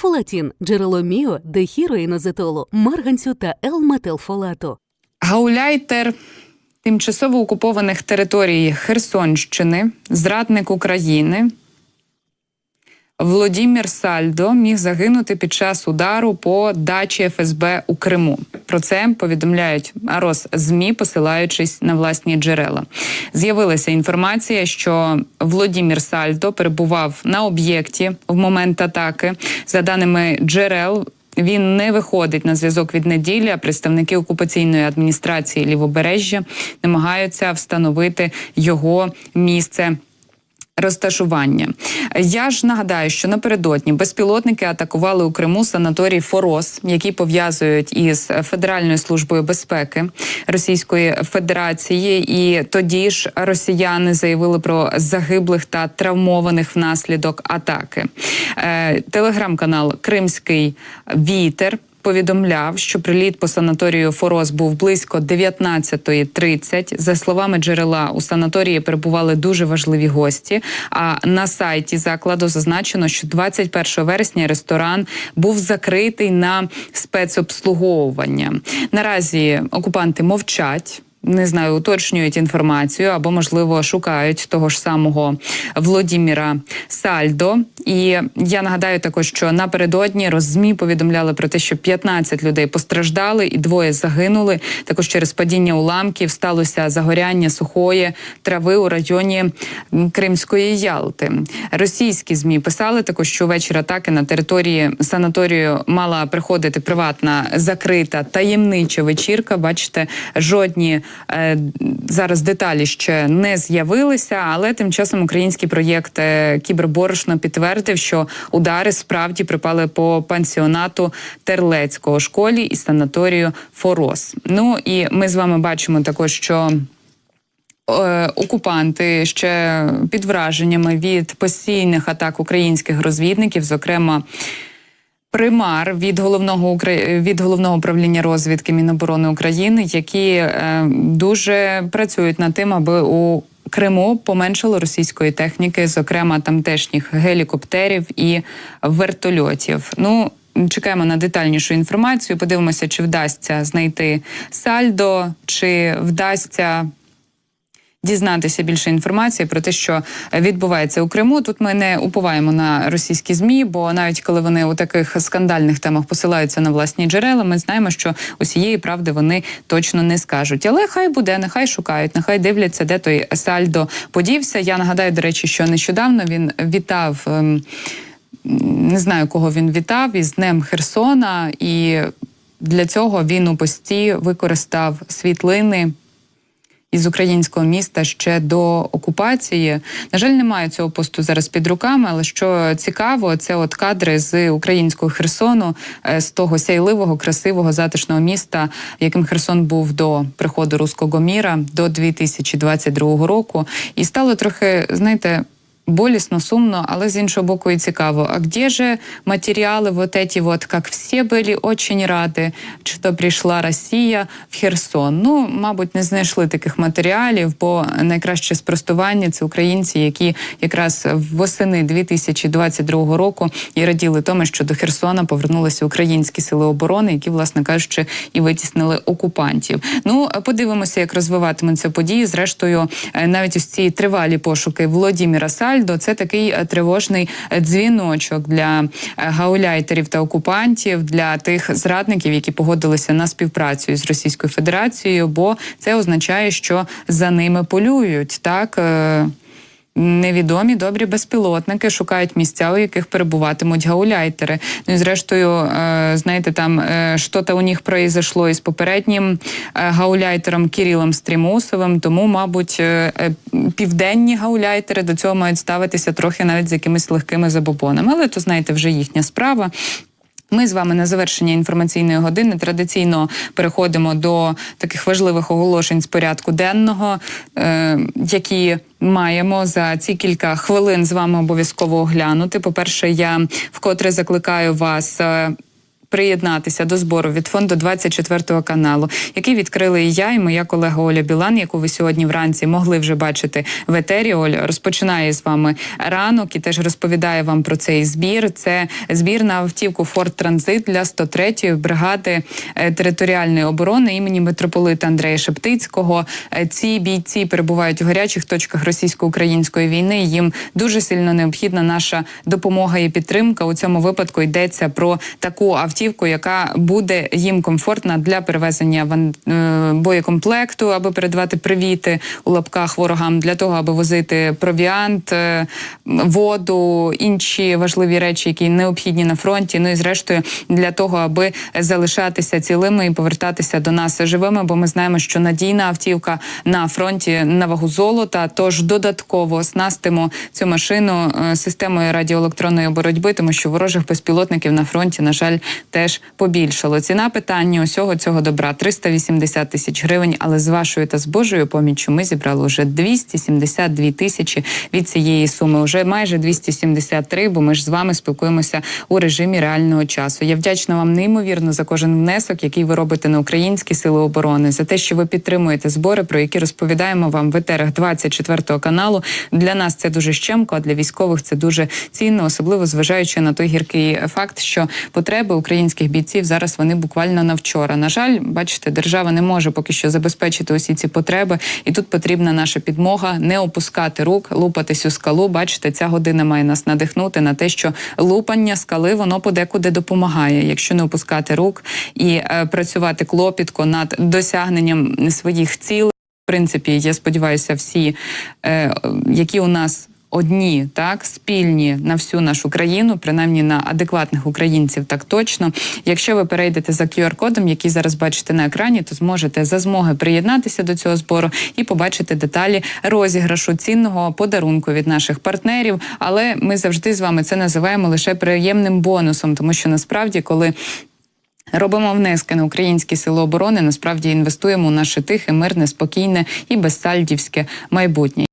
Фолатін – джерело міо, дехіроїнозетолу, марганцю та Л-метилфолату. Гауляйтер тимчасово окупованих територій Херсонщини, зрадник України. Володимир Сальдо міг загинути під час удару по дачі ФСБ у Криму. Про це повідомляють Арос ЗМІ, посилаючись на власні джерела. З'явилася інформація, що Володимир Сальдо перебував на об'єкті в момент атаки. За даними джерел, він не виходить на зв'язок від неділі. а Представники окупаційної адміністрації Лівобережжя намагаються встановити його місце. Розташування я ж нагадаю, що напередодні безпілотники атакували у Криму санаторій Форос, які пов'язують із Федеральною службою безпеки Російської Федерації. І тоді ж росіяни заявили про загиблих та травмованих внаслідок атаки. Е, Телеграм-канал Кримський Вітер повідомляв, що приліт по санаторію Форос був близько 19.30. За словами джерела, у санаторії перебували дуже важливі гості. А на сайті закладу зазначено, що 21 вересня ресторан був закритий на спецобслуговування. Наразі окупанти мовчать. Не знаю, уточнюють інформацію або, можливо, шукають того ж самого Володіміра Сальдо. І я нагадаю також, що напередодні роззмі повідомляли про те, що 15 людей постраждали і двоє загинули. Також через падіння уламків сталося загоряння сухої трави у районі Кримської Ялти. Російські змі писали також, що ввечері атаки на території санаторію мала приходити приватна закрита таємнича вечірка. Бачите, жодні. Е, зараз деталі ще не з'явилися, але тим часом український проєкт е, Кіберборошно підтвердив, що удари справді припали по пансіонату Терлецького школі і санаторію Форос. Ну і ми з вами бачимо також, що. е, Окупанти ще під враженнями від постійних атак українських розвідників, зокрема примар від головного від головного управління розвідки Міноборони України, які е, дуже працюють над тим, аби у Криму поменшало російської техніки, зокрема тамтешніх гелікоптерів і вертольотів. Ну чекаємо на детальнішу інформацію. Подивимося, чи вдасться знайти сальдо, чи вдасться дізнатися більше інформації про те, що відбувається у Криму. Тут ми не уповаємо на російські змі, бо навіть коли вони у таких скандальних темах посилаються на власні джерела, ми знаємо, що усієї правди вони точно не скажуть. Але хай буде, нехай шукають, нехай дивляться, де той сальдо подівся. Я нагадаю, до речі, що нещодавно він вітав. ем, Не знаю, кого він вітав із Днем Херсона, і для цього він у пості використав світлини із українського міста ще до окупації. На жаль, немає цього посту зараз під руками, але що цікаво, це от кадри з українського Херсону, е, з того сяйливого, красивого, затишного міста, яким Херсон був до приходу руського міра до 2022 року. І стало трохи, знаєте. Болісно, сумно, але з іншого боку і цікаво. А где же матеріали, вот эти вот, как всі були очень раді, що прийшла Росія в Херсон? Ну, мабуть, не знайшли таких матеріалів, бо найкраще спростування це українці, які якраз восени 2022 року і раділи тому, що до Херсона повернулися українські сили оборони, які, власне кажучи, і витіснили окупантів. Ну, подивимося, як розвиватимуться події. Зрештою, е, навіть ось ці тривалі пошуки Володіміра Сальдо це такий е, тривожний е, дзвіночок для е, гауляйтерів та окупантів, для тих зрадників, які погодилися на співпрацю з Російською Федерацією, бо це означає, що за ними полюють так. Невідомі добрі безпілотники шукають місця, у яких перебуватимуть гауляйтери. Ну і зрештою, е, знаєте, там е, що-то у них произошло із попереднім е, гауляйтером Кирилом Стрімусовим. Тому, мабуть, південні гауляйтери до цього мають ставитися трохи навіть з якимись легкими забобонами. Але то знаєте, вже їхня справа. Ми з вами на завершення інформаційної години традиційно переходимо до таких важливих оголошень з порядку денного, е, які маємо за ці кілька хвилин з вами обов'язково оглянути. По перше, я вкотре закликаю вас. Приєднатися до збору від фонду 24 каналу, який відкрили і я, і моя колега Оля Білан, яку ви сьогодні вранці могли вже бачити в етері. Оля розпочинає з вами ранок і теж розповідає вам про цей збір. Це збір на автівку Форт Транзит для 103-ї бригади е, територіальної оборони імені митрополита Андрея Шептицького. Е, Ці бійці перебувають у гарячих точках російсько-української війни. Їм дуже сильно необхідна наша допомога і підтримка. У цьому випадку йдеться про таку автівку, яка буде їм комфортна для перевезення е, боєкомплекту, аби передавати привіти у лапках ворогам, для того, аби возити провіант, е, воду, інші важливі речі, які необхідні на фронті. Ну і зрештою для того, аби залишатися цілими і повертатися до нас живими. Бо ми знаємо, що надійна автівка на фронті на вагу золота. Тож додатково оснастимо цю машину е, системою радіоелектронної боротьби, тому що ворожих безпілотників на фронті, на жаль, теж побільшало. Ціна питання усього цього добра 380 тисяч гривень. Але з вашою та з Божою поміччю ми зібрали вже 272 тисячі від цієї суми. Уже майже 273, бо ми ж з вами спілкуємося у режимі реального часу. Я вдячна вам неймовірно за кожен внесок, який ви робите на українські сили оборони, за те, що ви підтримуєте збори, про які розповідаємо вам в етерах 24 каналу. Для нас це дуже щемко, а для військових це дуже цінно, особливо зважаючи на той гіркий факт, що потреби українських бійців зараз вони буквально на вчора. На жаль, бачите, держава не може поки що забезпечити усі ці потреби, і тут потрібна наша підмога, не опускати рук, лупатись у скалу. Бачите, ця година має нас надихнути на те, що лупання скали воно подекуди допомагає, якщо не опускати рук і е, працювати клопітко над досягненням своїх цілей. В принципі, я сподіваюся, всі, е, які у нас одні, так спільні на всю нашу країну, принаймні на адекватних українців, так точно. Якщо ви перейдете за QR-кодом, який зараз бачите на екрані, то зможете за змоги приєднатися до цього збору і побачити деталі розіграшу цінного подарунку від наших партнерів. Але ми завжди з вами це називаємо лише приємним бонусом, тому що насправді, коли Робимо внески на українські сили оборони. Насправді інвестуємо у наше тихе, мирне, спокійне і безсальдівське майбутнє.